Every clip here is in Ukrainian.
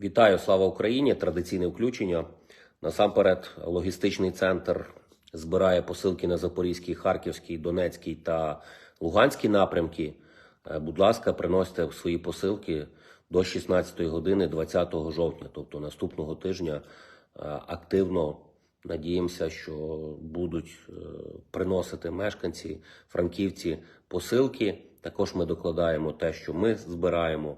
Вітаю, слава Україні! Традиційне включення. Насамперед, логістичний центр збирає посилки на Запорізький, Харківський, Донецький та Луганський напрямки. Е, Будь ласка, приносите свої посилки до 16 години 20 жовтня, тобто наступного тижня. Е, Активно надіємося, що будуть е, приносити мешканці, франківці посилки. Також ми докладаємо те, що ми збираємо,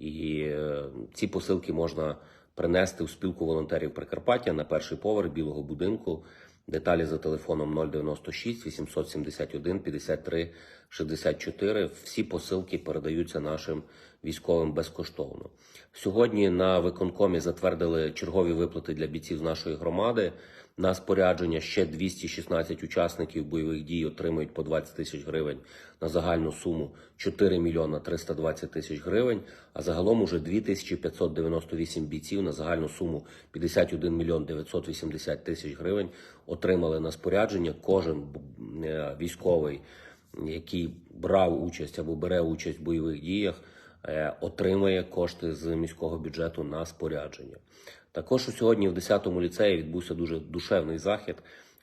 і е, ці посилки можна принести у спілку волонтерів Прикарпаття на перший поверх білого будинку. Деталі за телефоном 096 871 53 64. Всі посилки передаються нашим військовим безкоштовно. Сьогодні на виконкомі затвердили чергові виплати для бійців нашої громади. На спорядження ще 216 учасників бойових дій отримують по 20 тисяч гривень на загальну суму 4 мільйона 320 тисяч гривень. А загалом уже 2598 бійців на загальну суму 51 мільйон 980 тисяч гривень отримали на спорядження. Кожен е, військовий, який брав участь або бере участь в бойових діях, е, отримає кошти з міського бюджету на спорядження. Також у сьогодні в 10-му ліцеї відбувся дуже душевний захід.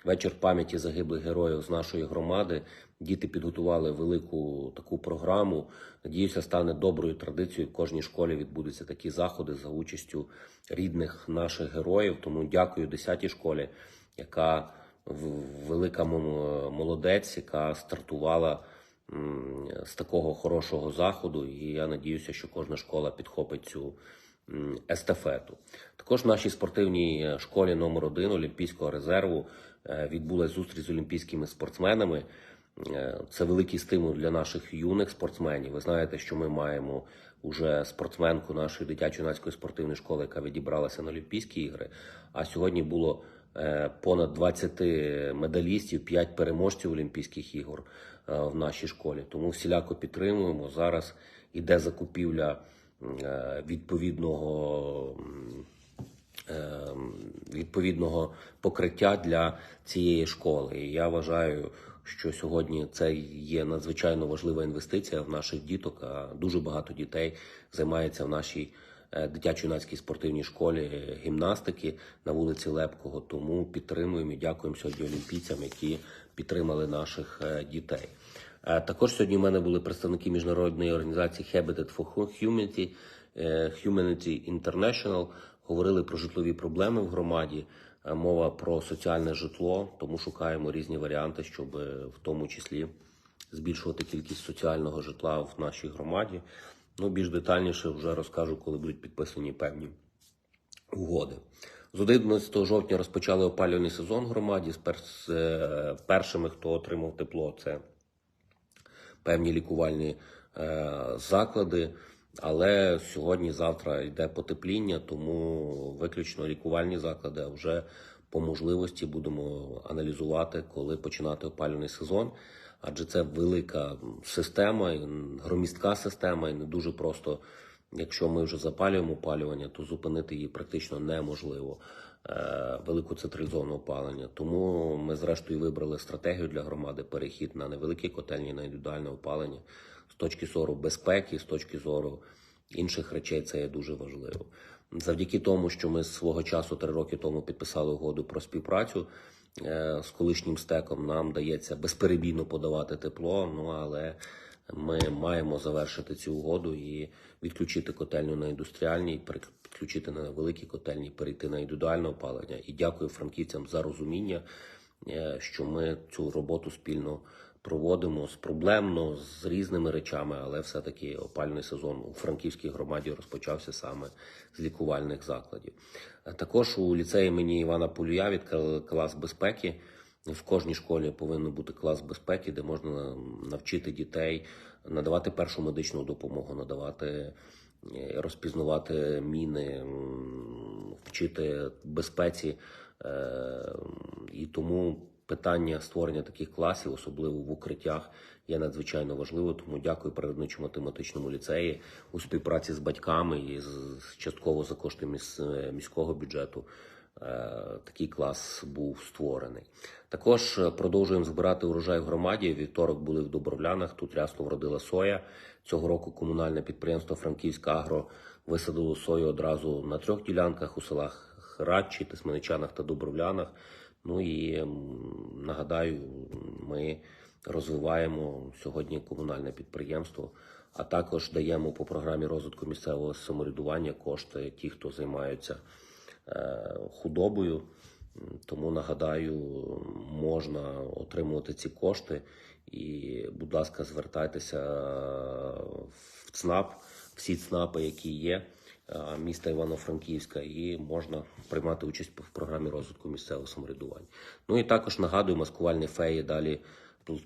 Вечір пам'яті загиблих героїв з нашої громади. Діти підготували велику таку програму. Надіюся, стане доброю традицією. В кожній школі відбудуться такі заходи за участю рідних наших героїв. Тому дякую 10-й школі, яка велика молодець, яка стартувала з такого хорошого заходу. І я надіюся, що кожна школа підхопить цю естафету. Також в нашій спортивній е, школі номер 1 Олімпійського резерву е, відбулася зустріч з олімпійськими спортсменами. Е, Це великий стимул для наших юних спортсменів. Ви знаєте, що ми маємо уже спортсменку нашої дитячо-юнацької спортивної школи, яка відібралася на Олімпійські ігри. А сьогодні було е, понад 20 медалістів, 5 переможців Олімпійських ігор е, в нашій школі. Тому всіляко підтримуємо. Зараз іде закупівля е, відповідного. е, відповідного покриття для цієї школи. І я вважаю, що сьогодні це є надзвичайно важлива інвестиція в наших діток. А дуже багато дітей займається в нашій е, дитячо-юнацькій спортивній школі гімнастики на вулиці Лепкого. Тому підтримуємо і дякуємо сьогодні олімпійцям, які підтримали наших е, дітей. Е, Також сьогодні в мене були представники міжнародної організації Habitat for Humanity, е, Humanity International. Говорили про житлові проблеми в громаді. Е, Мова про соціальне житло, тому шукаємо різні варіанти, щоб е, в тому числі збільшувати кількість соціального житла в нашій громаді. Ну, більш детальніше вже розкажу, коли будуть підписані певні угоди. З 11 жовтня розпочали опалювальний сезон в громаді. З е, першими, хто отримав тепло, це певні лікувальні е, заклади. Але сьогодні, завтра йде потепління, тому виключно лікувальні заклади. А вже по можливості будемо аналізувати, коли починати опалювальний сезон. Адже це велика система, громістка система, і не дуже просто. Якщо ми вже запалюємо опалювання, то зупинити її практично неможливо. Е, велику централізоване опалення. Тому ми, зрештою, вибрали стратегію для громади перехід на невеликі котельні, на індивідуальне опалення з точки зору безпеки, з точки зору інших речей, це є дуже важливо. Завдяки тому, що ми свого часу три роки тому підписали угоду про співпрацю е, з колишнім стеком, нам дається безперебійно подавати тепло. Ну але ми маємо завершити цю угоду і відключити котельню на індустріальній, підключити на великі котельні, перейти на індивідуальне опалення. І дякую франківцям за розуміння, е, що ми цю роботу спільно проводимо з проблемно, з різними речами, але все-таки опальний сезон у франківській громаді розпочався саме з лікувальних закладів. Е, Також у ліцеї імені Івана Полюя від клас безпеки. В кожній школі повинен бути клас безпеки, де можна навчити дітей надавати першу медичну допомогу, надавати е, розпізнавати міни, вчити безпеці. Е, І тому питання створення таких класів, особливо в укриттях, є надзвичайно важливо. Тому дякую природничому математичному ліцеї у співпраці з батьками і частково за кошти міс- міського бюджету е, такий клас був створений. Також е, продовжуємо збирати урожай в громаді. Вівторок були в Добровлянах, тут рясно вродила соя. Цього року комунальне підприємство Франківська Агро висадило сою одразу на трьох ділянках у селах Радчі, Тисменичанах та Добровлянах. Ну і нагадаю, ми розвиваємо сьогодні комунальне підприємство, а також даємо по програмі розвитку місцевого самоврядування кошти ті, хто займаються е, худобою. Тому нагадаю, можна отримувати ці кошти. І, будь ласка, звертайтеся в ЦНАП, всі ЦНАПи, які є міста Івано-Франківська, і можна приймати участь в програмі розвитку місцевого самоврядування. Ну і також нагадую, маскувальні феї далі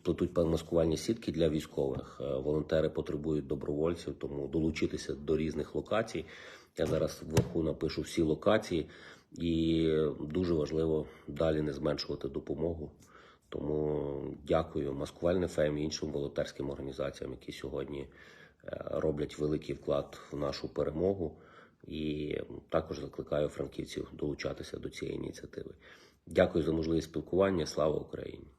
плетуть маскувальні сітки для військових. Е, Волонтери потребують добровольців, тому долучитися до різних локацій. Я зараз вверху напишу всі локації, і дуже важливо далі не зменшувати допомогу. Тому дякую маскувальним феям і іншим волонтерським організаціям, які сьогодні е, роблять великий вклад в нашу перемогу. І також закликаю франківців долучатися до цієї ініціативи. Дякую за можливість спілкування. Слава Україні!